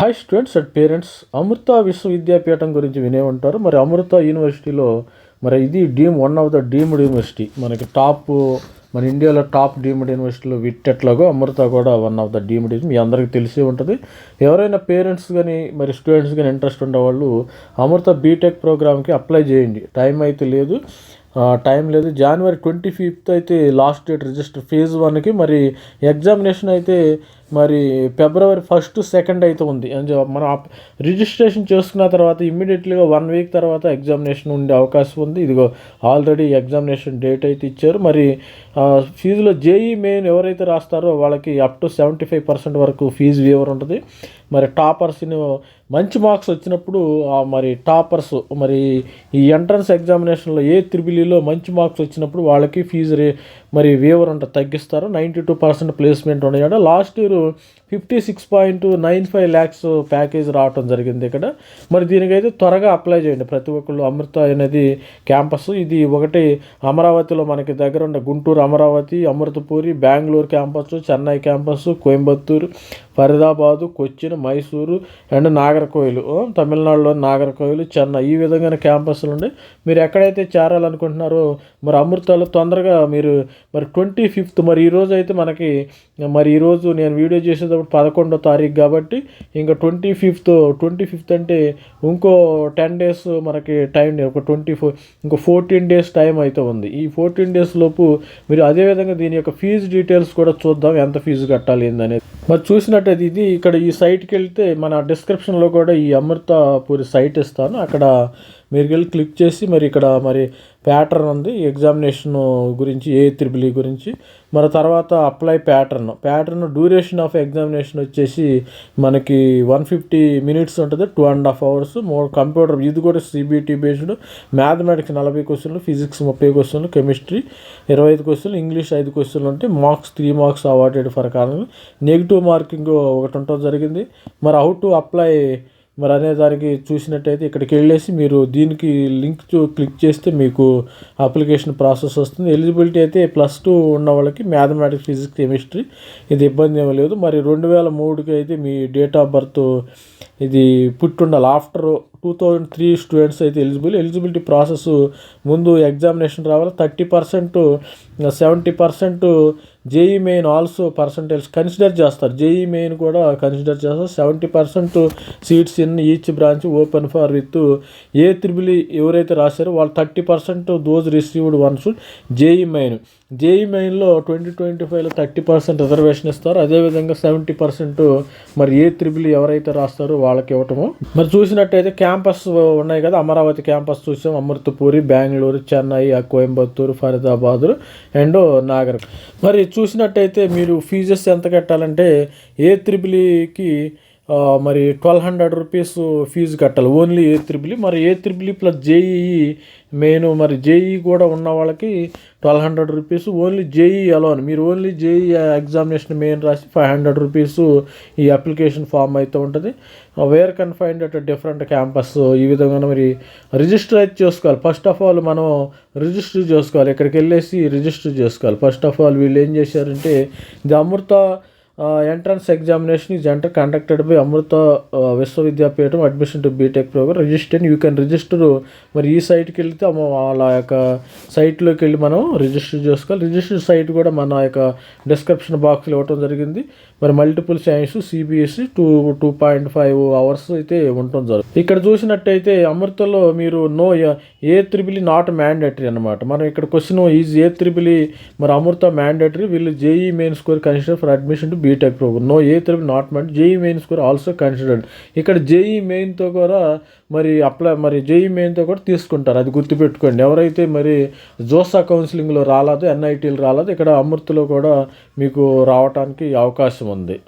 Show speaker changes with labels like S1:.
S1: Hi students and parents Amrita Vishwa Vidyapeetham గురించి వినే ఉంటారు మరి అమృత యూనివర్సిటీలో మరి ఇది deem one of the deemed university మనకి టాప్ మన ఇండియాలో టాప్ డీమ్డ్ యూనివర్సిటీలో విట్టెట్లాగో అమృత కూడా వన్ ఆఫ్ ద డీమ్డ్ మీ అందరికీ తెలిసే ఉంటుంది ఎవరైనా పేరెంట్స్ కానీ మరి స్టూడెంట్స్ కానీ ఇంట్రెస్ట్ ఉండేవాళ్ళు అమృత బీటెక్ ప్రోగ్రామ్కి అప్లై చేయండి టైం అయితే లేదు టైం లేదు జనవరి ట్వంటీ ఫిఫ్త్ అయితే లాస్ట్ డేట్ రిజిస్టర్ ఫేజ్ వన్కి మరి ఎగ్జామినేషన్ అయితే మరి ఫిబ్రవరి ఫస్ట్ సెకండ్ అయితే ఉంది. అని మనం రిజిస్ట్రేషన్ చేసుకున్న తర్వాత ఇమ్మీడియట్లీగా వన్ వీక్ తర్వాత ఎగ్జామినేషన్ ఉండే అవకాశం ఉంది. ఇదిగో ఆల్రెడీ ఎగ్జామినేషన్ డేట్ అయితే ఇచ్చారు. మరి ఆ, ఫీజులో జేఈ మెయిన్ ఎవరైతే రాస్తారో వాళ్ళకి up to seventy five percent వరకు ఫీజు వేవర్ ఉంటుంది. మరి టాపర్స్ని మంచి మార్క్స్ వచ్చినప్పుడు మరి టాపర్స్ మరి ఈ ఎంట్రన్స్ ఎగ్జామినేషన్లో ఏ త్రిబిలీలో మంచి మార్క్స్ వచ్చినప్పుడు వాళ్ళకి ఫీజు రే మరి వేవర్ అంట తగ్గిస్తారు. నైంటీ టూ పర్సెంట్ ప్లేస్మెంట్ ఉన్నాయట last year fifty six point nine five lakhs package రావటం జరిగింది ఇక్కడ. మరి దీనికైతే త్వరగా అప్లై చేయండి. ప్రతి ఒక్కళ్ళు అమృత అనేది క్యాంపస్. ఇది ఒకటి అమరావతిలో మనకి దగ్గర ఉన్న Guntur Amaravati Amritapuri Bengaluru campus Chennai campus Coimbatore Faridabad Cochin Mysuru and Nagercoil తమిళనాడులోని తమిళనాడులో నాగర్కోయిల్ చెన్నై ఈ విధంగా క్యాంపస్లు ఉండి మీరు ఎక్కడైతే చేరాలనుకుంటున్నారో మరి అమృతాలో తొందరగా మీరు మరి ట్వంటీ ఫిఫ్త్ మరి ఈ రోజు అయితే మనకి మరి ఈరోజు నేను వీడియో చేసేటప్పుడు పదకొండో తారీఖు కాబట్టి ఇంకా ట్వంటీ ఫిఫ్త్ ట్వంటీ ఫిఫ్త్ అంటే ఇంకో టెన్ డేస్ మనకి టైం ఒక ట్వంటీ ఫోర్ ఇంకో ఫోర్టీన్ డేస్ టైం అయితే ఉంది. ఈ ఫోర్టీన్ డేస్ లోపు మీరు అదేవిధంగా దీని యొక్క ఫీజు డీటెయిల్స్ కూడా చూద్దాం. ఎంత ఫీజు కట్టాలి ఏందనేది. మరి చూసినట్టయితే ఇది ఇక్కడ ఈ సైట్కి వెళ్తే మన డిస్క్రిప్షన్లో కూడా ఈ అమృతపూరి సైట్ ఇస్తాను. అక్కడ మీరు వెళ్ళి క్లిక్ చేసి మరి ఇక్కడ మరి ప్యాటర్న్ ఉంది ఎగ్జామినేషన్ గురించి ఏ త్రిబుల్ e గురించి. మరి తర్వాత apply pattern pattern duration of examination వచ్చేసి మనకి వన్ ఫిఫ్టీ మినిట్స్ ఉంటుంది two and half hours more computer ఇది కూడా సిబిటి బేస్డ్ మ్యాథమెటిక్స్ నలభై క్వశ్చన్లు ఫిజిక్స్ ముప్పై క్వశ్చన్లు కెమిస్ట్రీ ఇరవై ఐదు క్వశ్చన్లు ఇంగ్లీష్ ఐదు క్వశ్చన్లు ఉంటాయి marks three marks awarded for కారణం నెగిటివ్ మార్కింగ్ ఒకటి ఉంటుంది జరిగింది. మరి హౌ టు అప్లై మరి అనే దానికి చూసినట్టయితే ఇక్కడికి వెళ్ళేసి మీరు దీనికి లింక్ క్లిక్ చేస్తే మీకు అప్లికేషన్ ప్రాసెస్ వస్తుంది. ఎలిజిబిలిటీ అయితే ప్లస్ టూ ఉన్న వాళ్ళకి మ్యాథమెటిక్స్ ఫిజిక్స్ కెమిస్ట్రీ ఇది ఇబ్బంది ఏమీ లేదు. మరి రెండు వేల మూడుకి అయితే మీ డేట్ ఆఫ్ బర్త్ ఇది పుట్టి ఉండాలి after two thousand three students అయితే ఎలిజిబుల్ ఎలిజిబిలిటీ ప్రాసెస్ ముందు ఎగ్జామినేషన్ రావాలి. Thirty percent seventy percent JEE main also percentage consider చేస్తారు. జేఈ మెయిన్ కూడా కన్సిడర్ చేస్తారు. Seventy percent seats in each branch open for with A triple ఎవరైతే రాశారో వాళ్ళు thirty percent those received ones JEE main JEE మెయిన్లో twenty twenty ఫైవ్లో thirty percent reservation ఇస్తారు. అదేవిధంగా seventy percent మరి ఏ త్రిబుల్ ఎవరైతే రాస్తారో వాళ్ళకి ఇవ్వటము. మరి చూసినట్టయితే క్యాంపస్ ఉన్నాయి కదా అమరావతి క్యాంపస్ చూసాం. అమృతపూరి బెంగళూరు చెన్నై కోయంబత్తూరు ఫరీదాబాద్ అండ్ నాగర్. మరి చూసినట్టయితే మీరు ఫీజెస్ ఎంత కట్టాలంటే ఏ త్రిబుల్కి మరి ట్వెల్వ్ హండ్రెడ్ రూపీస్ ఫీజు కట్టాలి. ఓన్లీ ఏ త్రిబులి మరి A triple E plus JEE main మరి జేఈ కూడా ఉన్న వాళ్ళకి twelve hundred rupees. Only JEE alone మీరు ఓన్లీ జేఈ ఎగ్జామినేషన్ మెయిన్ రాసి ఫైవ్ హండ్రెడ్ రూపీస్ ఈ అప్లికేషన్ ఫామ్ అయితే ఉంటుంది. Where can find at different campus ఈ విధంగా మరి రిజిస్టర్ అయితే చేసుకోవాలి. ఫస్ట్ ఆఫ్ ఆల్ మనం రిజిస్టర్ చేసుకోవాలి. ఇక్కడికి వెళ్ళేసి రిజిస్టర్ చేసుకోవాలి. ఫస్ట్ ఆఫ్ ఆల్ వీళ్ళు ఏం చేశారంటే ఇది Amrita entrance examination is enter conducted by Amrita Vishwa Vidyapeetham admission to B Tech program register you can register మరి ఈ సైట్కి వెళ్తే వాళ్ళ యొక్క సైట్లోకి వెళ్ళి మనం రిజిస్టర్ చేసుకోవాలి. రిజిస్టర్ సైట్ కూడా మన యొక్క డిస్క్రిప్షన్ బాక్స్లో ఇవ్వటం జరిగింది. మరి multiple science CBSE two two point five hours అయితే ఉంటుంది జరుగుతుంది. ఇక్కడ చూసినట్టయితే అమృతలో మీరు నో ఏ త్రిబిలి నాట్ మ్యాండేటరీ అనమాట మనం ఇక్కడ క్వశ్చన్ ఈజ్ ఏ త్రిబిలి మరి అమృత మ్యాండేటరీ వీళ్ళు JEE main score consider for admission to BTech program no A త్రిబిల్ not మెంట్ జేఈ మెయిన్ కూడా ఆల్సో కన్సిడర్డ్ ఇక్కడ జేఈ మెయిన్తో కూడా మరి అప్లై మరి జేఈ మెయిన్తో కూడా తీసుకుంటారు. అది గుర్తుపెట్టుకోండి. ఎవరైతే మరి జోసా కౌన్సిలింగ్లో రాలేదు ఎన్ఐటీలు రాలేదు ఇక్కడ అమృతలో కూడా మీకు రావడానికి అవకాశం ఉంది.